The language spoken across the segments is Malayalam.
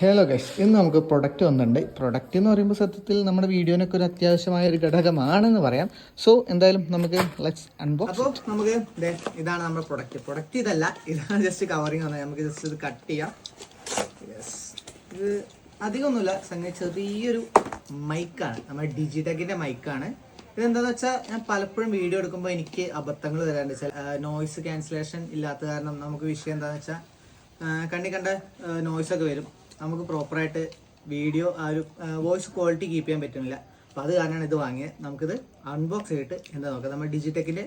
ഹലോ ഗൈസ് ഇന്ന് നമുക്ക് പ്രൊഡക്റ്റ് വന്നിട്ടുണ്ട്. പ്രൊഡക്റ്റ് എന്ന് പറയുമ്പോൾ സത്യത്തിൽ നമ്മുടെ വീഡിയോനൊക്കെ ഒരു അത്യാവശ്യമായ ഒരു ഘടകമാണെന്ന് പറയാം. സോ എന്തായാലും നമുക്ക് ലെറ്റ്സ് അൺബോക്സ് അപ്പോൾ നമുക്ക് ഇതാണ് നമ്മുടെ പ്രൊഡക്റ്റ് പ്രൊഡക്റ്റ് ഇതല്ല. ഇതാണ് ജസ്റ്റ് കവറിങ് വന്നത്. നമുക്ക് ജസ്റ്റ് ഇത് കട്ട് ചെയ്യാം. യെസ് ഇത് അധികമൊന്നുമില്ല. സംഗതി ചെറിയൊരു മൈക്കാണ് നമ്മുടെ ഡിജിടെക്കിന്റെ മൈക്കാണ് ഇതെന്താന്ന് വെച്ചാൽ ഞാൻ പലപ്പോഴും വീഡിയോ എടുക്കുമ്പോൾ എനിക്ക് അബദ്ധങ്ങൾ വരാറുണ്ട്. ചില നോയ്സ് ക്യാൻസലേഷൻ ഇല്ലാത്ത കാരണം നമുക്ക് വിഷയം എന്താണെന്ന് വെച്ചാൽ കണ്ണി കണ്ട നോയ്സൊക്കെ വരും. നമുക്ക് പ്രോപ്പറായിട്ട് വീഡിയോ ആ ഒരു വോയിസ് ക്വാളിറ്റി കീപ്പ് ചെയ്യാൻ പറ്റുന്നില്ല. അപ്പോൾ അത് കാരണമാണ് ഇത് വാങ്ങിയത് നമുക്കിത് അൺബോക്സ് ചെയ്തിട്ട് എന്താ നോക്കാം. നമ്മൾ ഡിജിടെക്കിന്റെ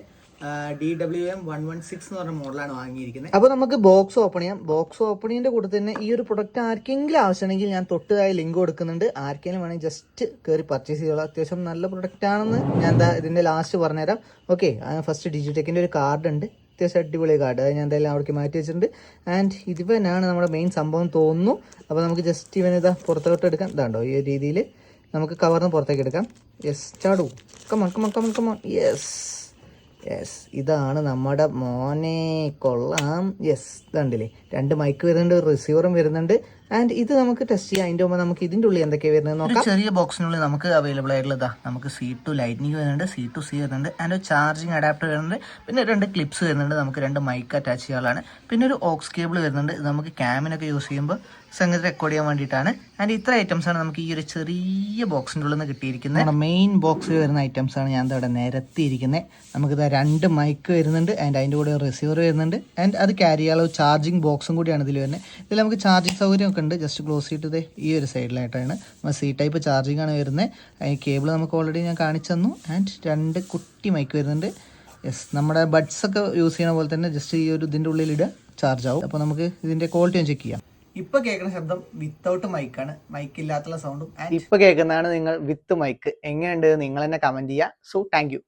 D W M one one six എന്ന് പറഞ്ഞ മോഡലാണ് വാങ്ങിയിരിക്കുന്നത് അപ്പോൾ നമുക്ക് ബോക്സ് ഓപ്പൺ ചെയ്യാം. ബോക്സ് ഓപ്പൺ കൂടെ തന്നെ ഈ ഒരു പ്രൊഡക്റ്റ് ആർക്കെങ്കിലും ആവശ്യമുണ്ടെങ്കിൽ ഞാൻ തൊട്ടതായി ലിങ്ക് കൊടുക്കുന്നുണ്ട്. ആർക്കെങ്കിലും വേണമെങ്കിൽ ജസ്റ്റ് കയറി പർച്ചേസ് ചെയ്തോളാം. അത്യാവശ്യം നല്ല പ്രൊഡക്റ്റ് ആണെന്ന് ഞാൻ എന്താ ഇതിന്റെ ലാസ്റ്റ് പറഞ്ഞുതരാം. ഓക്കെ ഫസ്റ്റ് ഡിജിടെക്കിന്റെ ഒരു കാർഡ് ഉണ്ട്. അത്യാവശ്യം അടിപൊളി കാർഡ് അത് ഞാൻ എന്തായാലും അവിടേക്ക് മാറ്റി വെച്ചിട്ടുണ്ട്. ആൻഡ് ഇവനാണ് നമ്മുടെ മെയിൻ സംഭവം തോന്നുന്നു. അപ്പോൾ നമുക്ക് ജസ്റ്റ് ഇവൻ ഇതാ പുറത്തോട്ട് എടുക്കാം. ഇതാണ്ടോ ഈ രീതിയിൽ നമുക്ക് കവറിന് പുറത്തേക്ക് എടുക്കാം. Yes ചാടു. Come on come on come on come on yes yes ഇതാണ് നമ്മുടെ മോനെ. കൊള്ളാം. യെസ് ഇതുണ്ടല്ലേ. രണ്ട് മൈക്ക് വരുന്നുണ്ട് റിസീവറും വരുന്നുണ്ട്. ആൻഡ് ഇത് നമുക്ക് ടെസ്റ്റ് ചെയ്യാം. അതിന്റെ മുമ്പ് നമുക്ക് ഇതിന്റെ ഉള്ളിൽ എന്തൊക്കെയാണ് വരുന്നത് നോക്കാം. ചെറിയ ബോക്സിനുള്ളിൽ നമുക്ക് അവൈലബിൾ ആയിട്ടുള്ളതാ നമുക്ക് സി ടു ലൈറ്റ്നിങ് വരുന്നുണ്ട് സി ടു സി വരുന്നുണ്ട് ആൻഡ് ഒരു ചാർജിങ് അഡാപ്റ്റർ വരുന്നുണ്ട് പിന്നെ രണ്ട് ക്ലിപ്സ് വരുന്നുണ്ട് നമുക്ക് രണ്ട് മൈക്ക് അറ്റാച്ച് ചെയ്യാനുള്ളതാണ് പിന്നെ ഒരു ഓക്സ് കേബിൾ വരുന്നുണ്ട് ഇത് നമുക്ക് ക്യാമിനൊക്കെ യൂസ് ചെയ്യുമ്പോൾ സംഗതി റെക്കോർഡ് ചെയ്യാൻ വേണ്ടിയിട്ടാണ്. ആൻഡ് ഇത്ര ഐറ്റംസ് ആണ് നമുക്ക് ഈ ഒരു ചെറിയ ബോക്സിന്റെ ഉള്ളിൽ നിന്ന് കിട്ടിയിരിക്കുന്നത്. മെയിൻ ബോക്സിൽ വരുന്ന ഐറ്റംസ് ആണ് ഞാൻ ഇവിടെ നിരത്തിയിരിക്കുന്നത് നമുക്കിത് രണ്ട് മൈക്ക് വരുന്നുണ്ട് ആൻഡ് അതിന്റെ കൂടെ റിസീവർ വരുന്നുണ്ട്. ആൻഡ് അത് ക്യാരി ചെയ്യാനുള്ള ചാർജിങ് ബോക്സും കൂടിയാണ് ഇതിൽ വരുന്നത്. ഇതിൽ നമുക്ക് ചാർജിങ് സൗകര്യം ഒക്കെ ഉണ്ട്. ജസ്റ്റ് ക്ലോസ് ചെയ്തിട്ട് ഈ ഒരു സൈഡിലായിട്ടാണ്. നമ്മൾ സി ടൈപ്പ് ചാർജിങ് ആണ് വരുന്നത്. അതിന് കേബിൾ നമുക്ക് ഓൾറെഡി ഞാൻ കാണിച്ചു തന്നു. ആൻഡ് രണ്ട് കുട്ടി മൈക്ക് വരുന്നുണ്ട്. യെസ് നമ്മുടെ ബഡ്സ് ഒക്കെ യൂസ് ചെയ്യുന്ന പോലെ തന്നെ ജസ്റ്റ് ഈ ഒരു ഇതിന്റെ ഉള്ളിൽ ഇടുക ചാർജ് ആവും. അപ്പോൾ നമുക്ക് ഇതിന്റെ ക്വാളിറ്റി ഒന്ന് ചെക്ക് ചെയ്യാം. ഇപ്പൊ കേൾക്കുന്ന ശബ്ദം വിത്തൗട്ട് മൈക്കാണ് മൈക്ക് ഇല്ലാത്തുള്ള സൗണ്ടും ഇപ്പൊ കേൾക്കുന്നതാണ് നിങ്ങൾ വിത്ത് മൈക്ക് എങ്ങനെയുണ്ട്? നിങ്ങൾ തന്നെ കമന്റ് ചെയ്യുക. So thank you